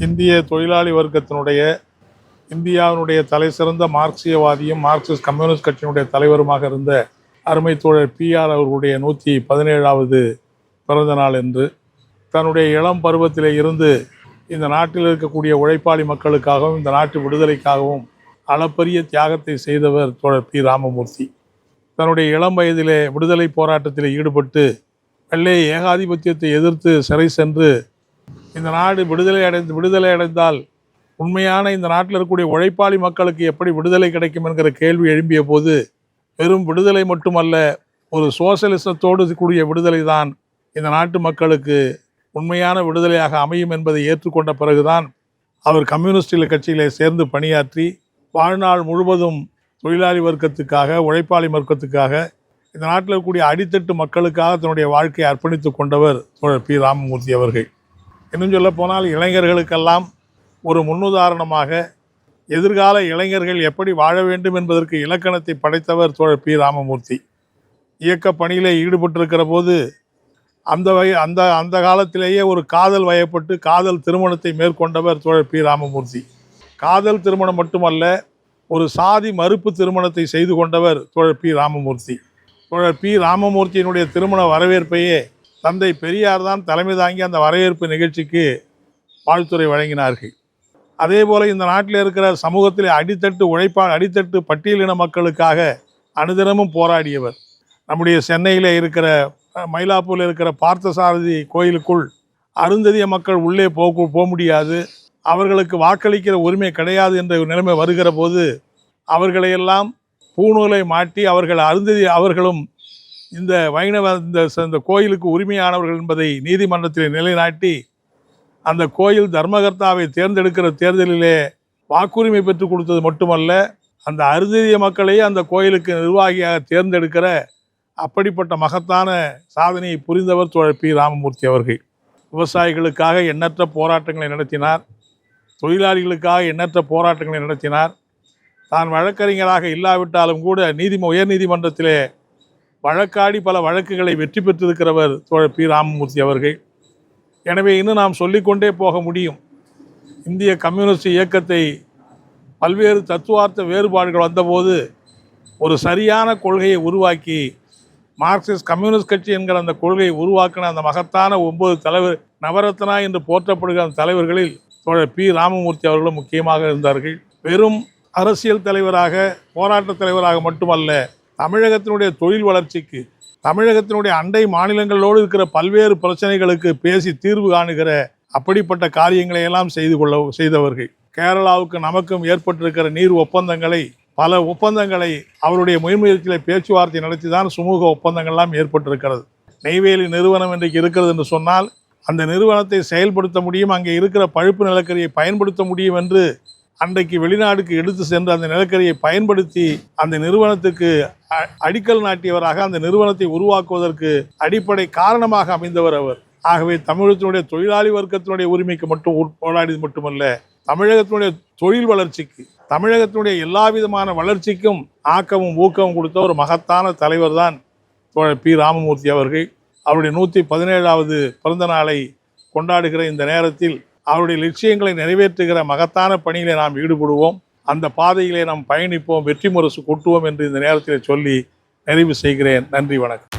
இந்திய தொழிலாளி வர்க்கத்தினுடைய இந்தியாவினுடைய தலை சிறந்த மார்க்சியவாதியும் மார்க்சிஸ்ட் கம்யூனிஸ்ட் கட்சியினுடைய தலைவருமாக இருந்த அருமை தோழர் பிஆர் அவர்களுடைய நூற்றி பதினேழாவது பிறந்த நாள் என்று தன்னுடைய இளம் பருவத்திலே இருந்து இந்த நாட்டில் இருக்கக்கூடிய உழைப்பாளி மக்களுக்காகவும் இந்த நாட்டு விடுதலைக்காகவும் அளப்பரிய தியாகத்தை செய்தவர் தோழர் பி ராமமூர்த்தி. தன்னுடைய இளம் வயதிலே விடுதலை போராட்டத்தில் ஈடுபட்டு வெள்ளை ஏகாதிபத்தியத்தை எதிர்த்து சிறை சென்று இந்த நாடு விடுதலை அடைந்து விடுதலை அடைந்தால் உண்மையான இந்த நாட்டில் இருக்கக்கூடிய உழைப்பாளி மக்களுக்கு எப்படி விடுதலை கிடைக்கும் என்கிற கேள்வி எழும்பிய போது வெறும் விடுதலை மட்டுமல்ல ஒரு சோசலிசத்தோடு கூடிய விடுதலை தான் இந்த நாட்டு மக்களுக்கு உண்மையான விடுதலையாக அமையும் என்பதை ஏற்றுக்கொண்ட பிறகுதான் அவர் கம்யூனிஸ்டில் கட்சியிலே சேர்ந்து பணியாற்றி வாழ்நாள் முழுவதும் தொழிலாளி வர்க்கத்துக்காக உழைப்பாளி வர்க்கத்துக்காக இந்த நாட்டில் இருக்கக்கூடிய அடித்தட்டு மக்களுக்காக தன்னுடைய வாழ்க்கையை அர்ப்பணித்து கொண்டவர் தோழர் பி. ராமமூர்த்தி அவர்கள். இன்னும் சொல்ல போனால் இளைஞர்களுக்கெல்லாம் ஒரு முன்னுதாரணமாக எதிர்கால இளைஞர்கள் எப்படி வாழ வேண்டும் என்பதற்கு இலக்கணத்தை படைத்தவர் தோழர் பி. ராமமூர்த்தி. இயக்க பணியிலே ஈடுபட்டிருக்கிற போது அந்த வகை அந்த அந்த காலத்திலேயே ஒரு காதல் வயப்பட்டு காதல் திருமணத்தை மேற்கொண்டவர் தோழர் பி. ராமமூர்த்தி. காதல் திருமணம் மட்டுமல்ல ஒரு சாதி மறுப்பு திருமணத்தை செய்து கொண்டவர் தோழர் பி. ராமமூர்த்தி. தோழர் பி. ராமமூர்த்தியினுடைய திருமண வரவேற்பையே தந்தை பெரியார் தான் தலைமை தாங்கி அந்த வரவேற்பு நிகழ்ச்சிக்கு வாழ்த்துறை வழங்கினார்கள். அதே போல் இந்த நாட்டில் இருக்கிற சமூகத்தில் அடித்தட்டு உழைப்பா அடித்தட்டு பட்டியலின மக்களுக்காக அனுதினமும் போராடியவர். நம்முடைய சென்னையில் இருக்கிற மயிலாப்பூரில் இருக்கிற பார்த்தசாரதி கோயிலுக்குள் அருந்ததிய மக்கள் உள்ளே போக போக முடியாது. அவர்களுக்கு வாக்களிக்கிற உரிமை கிடையாது என்ற நிலைமை வருகிற போது அவர்களையெல்லாம் பூணூலை மாட்டி அவர்கள் அருந்ததி அவர்களும் இந்த வைணவ இந்த இந்த கோயிலுக்கு உரிமையானவர்கள் என்பதை நீதிமன்றத்தில் நிலைநாட்டி அந்த கோயில் தர்மகர்த்தாவை தேர்ந்தெடுக்கிற தேர்தலிலே வாக்குரிமை பெற்றுக் கொடுத்தது மட்டுமல்ல அந்த அருந்ததிய மக்களையே அந்த கோயிலுக்கு நிர்வாகியாக தேர்ந்தெடுக்கிற அப்படிப்பட்ட மகத்தான சாதனையை புரிந்தவர் தோழர் பி. ராமமூர்த்தி அவர்கள். விவசாயிகளுக்காக எண்ணற்ற போராட்டங்களை நடத்தினார். தொழிலாளிகளுக்காக எண்ணற்ற போராட்டங்களை நடத்தினார். தான் வழக்கறிஞராக இல்லாவிட்டாலும் கூட நீதிம உயர் நீதிமன்றத்திலே வழக்காடி பல வழக்குகளை வெற்றி பெற்றிருக்கிறவர் தோழர் பி. ராமமூர்த்தி அவர்கள். எனவே இன்னும் நாம் சொல்லிக்கொண்டே போக முடியும். இந்திய கம்யூனிஸ்ட் இயக்கத்தை பல்வேறு தத்துவார்த்த வேறுபாடுகள் வந்தபோது ஒரு சரியான கொள்கையை உருவாக்கி மார்க்சிஸ்ட் கம்யூனிஸ்ட் கட்சி என்கிற அந்த கொள்கையை உருவாக்கின அந்த மகத்தான ஒன்பது தலைவர் நவரத்னா என்று போற்றப்படுகிற அந்த தலைவர்களில் தோழர் பி. ராமமூர்த்தி அவர்களும் முக்கியமாக இருந்தார்கள். வெறும் அரசியல் தலைவராக போராட்ட தலைவராக மட்டுமல்ல தமிழகத்தினுடைய தொழில் வளர்ச்சிக்கு தமிழகத்தினுடைய அண்டை மாநிலங்களோடு இருக்கிற பல்வேறு பிரச்சனைகளுக்கு பேசி தீர்வு காணுகிற அப்படிப்பட்ட காரியங்களை எல்லாம் செய்து கொள்ள செய்தவர்கள். கேரளாவுக்கு நமக்கும் ஏற்பட்டிருக்கிற நீர் ஒப்பந்தங்களை பல ஒப்பந்தங்களை அவருடைய முயற்சியில் பேச்சுவார்த்தை நடத்தி தான் சுமூக ஒப்பந்தங்கள்லாம் ஏற்பட்டிருக்கிறது. நெய்வேலி நிறுவனம் இன்றைக்கு இருக்கிறது என்று சொன்னால் அந்த நிறுவனத்தை செயல்படுத்த முடியும் அங்கே இருக்கிற பழுப்பு நிலக்கரியை பயன்படுத்த முடியும் என்று அன்றைக்கு வெளிநாடுக்கு எடுத்து சென்று அந்த நிலக்கரியை பயன்படுத்தி அந்த நிறுவனத்துக்கு அ- அடிக்கல் நாட்டியவராக அந்த நிறுவனத்தை உருவாக்குவதற்கு அடிப்படை காரணமாக அமைந்தவர் அவர். ஆகவே தமிழகத்தினுடைய தொழிலாளி வர்க்கத்தினுடைய உரிமைக்கு மட்டும் போராடியது மட்டுமல்ல தமிழகத்தினுடைய தொழில் வளர்ச்சிக்கு தமிழகத்தினுடைய எல்லா விதமான வளர்ச்சிக்கும் ஆக்கமும் ஊக்கமும் கொடுத்த ஒரு மகத்தான தலைவர் தான் பி ராமமூர்த்தி அவர்கள். அவருடைய நூற்றி பதினேழாவது பிறந்த நாளை கொண்டாடுகிற இந்த நேரத்தில் அவருடைய லட்சியங்களை நிறைவேற்றுகிற மகத்தான பணியிலே நாம் ஈடுபடுவோம். அந்த பாதையிலே நாம் பயணிப்போம் வெற்றி முரசு கொட்டுவோம் என்று இந்த நேரத்தில் சொல்லி நிறைவு செய்கிறேன். நன்றி வணக்கம்.